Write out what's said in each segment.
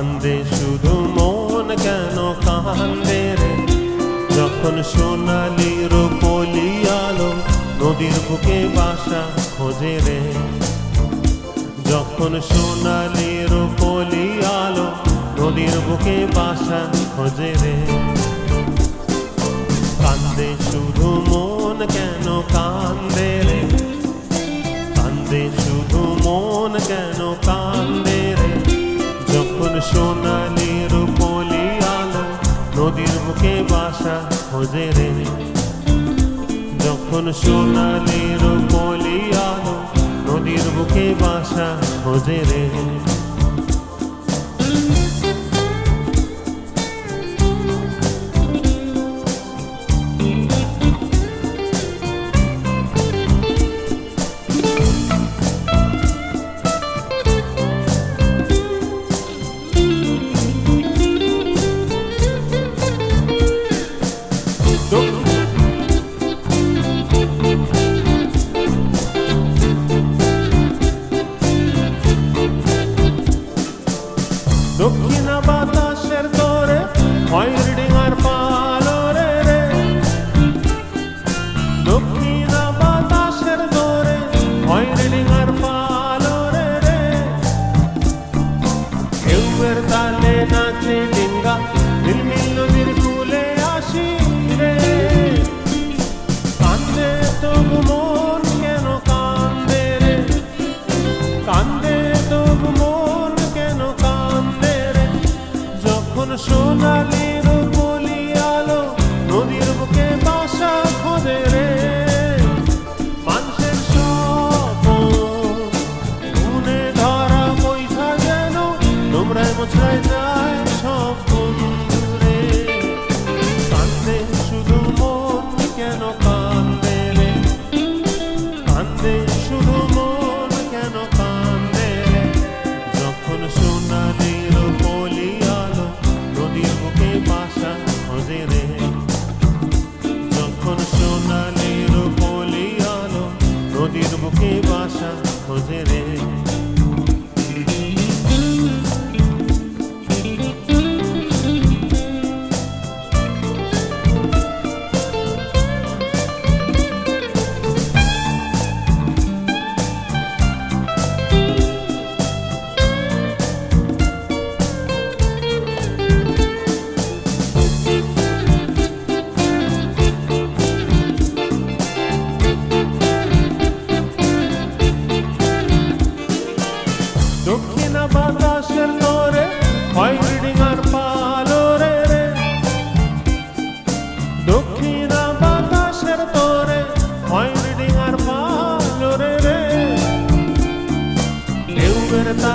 কান্দে, শুধু মন কেন কান্দে রে? যখন সোনালি রূপলি আলো নদীর বুকে বাসা খোঁজে রে। যখন সোনালি রূপলি আলো নদীর বুকে বাসা খোঁজে রে। কান্দে, শুধু সোনালির কলি আলো, নদীর মুখে বাসা খোঁজে রে। যখন সোনা কলি আলো, নদীর মুখে বাসা খোঁজে রে। নাচে ডিঙ্গা ঝিলমিল নদীর কুলে আসি রে কান্দে তবু মন কেন কান্দে রে? কান্দে তবু মন কেন কান্দে রে? যখন সোনালির বুকে বাসা খোঁজে রে।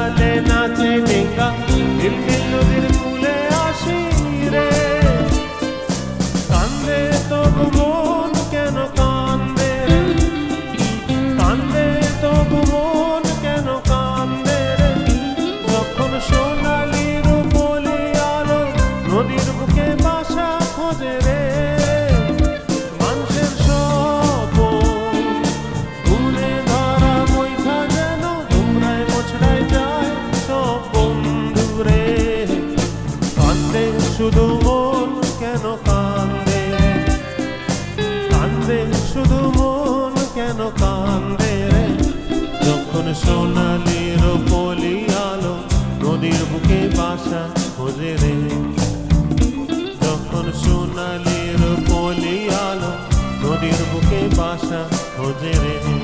তালে নাচে ডিঙ্গা নীল নদীর আসি রে কান্দে তবু মন কেন কান্দে রে কান্দে তবু মন কেন কান্দে রে যখন সোনালির বলি আলো নদীর বুকে বাসা খোঁজে রে কান্দে, শুধু মন কেন কান্দে রে? যখন সোনালির পলি আলো নদীর বুকে বাসা খোঁজে রে। যখন সোনালির পলি আলো নদীর বুকে বাসা খোঁজে রে।